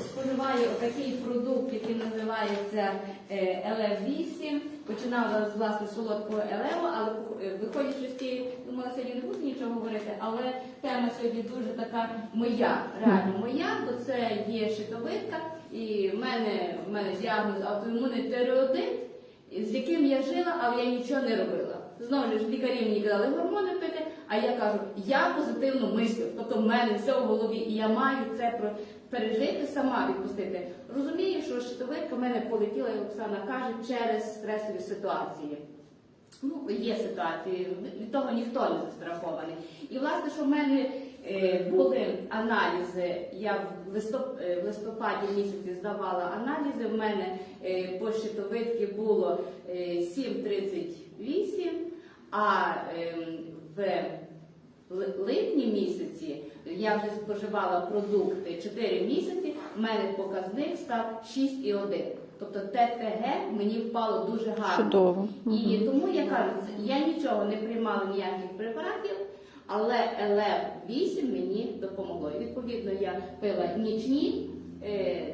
споживаю такий продукт, який називається е, ЛФ-8. Починала з власне солодкого елеву, але е, виходячи з тієї, думала, сьогодні не буду нічого говорити, але тема сьогодні дуже така моя, реально моя, бо це є щитовидка, і в мене, в мене діагноз автоімунний тиреоїдит, з яким я жила, але я нічого не робила. Знову ж лікарі мені казали гормони а я кажу, я позитивно мислю, тобто в мене все в голові, і я маю це пережити, сама відпустити. Розумію, що щитовидка в мене полетіла, як Оксана каже, через стресові ситуації. Ну, є ситуації, від того ніхто не застрахований. І власне, що в мене е, були аналізи, я в, листоп, е, в листопаді місяці здавала аналізи, в мене е, по щитовидці було е, 7,38, а ем, в липні місяці я вже споживала продукти 4 місяці, в мене показник став 6,1. Тобто ТТГ мені впало дуже гарно. Чудово. І тому я кажу, я нічого не приймала ніяких препаратів, але ЛФ-8 мені допомогло. І, відповідно, я пила нічні е,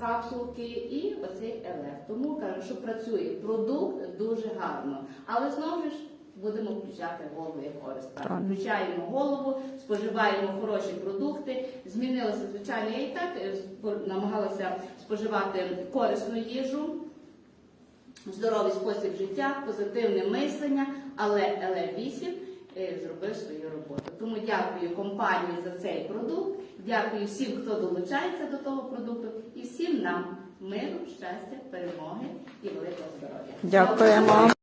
капсулки і оцей ЛФ. Тому кажу, що працює продукт дуже гарно. Але знову ж будемо включати голову як користь. Включаємо голову, споживаємо хороші продукти. Змінилося, звичайно, я і так е, намагалася споживати корисну їжу здоровий спосіб життя, позитивне мислення, але ЛФ8 е, зробив свою роботу. Тому дякую компанії за цей продукт, дякую всім, хто долучається до того продукту, і всім нам миру, щастя, перемоги і великого здоров'я. Дякуємо.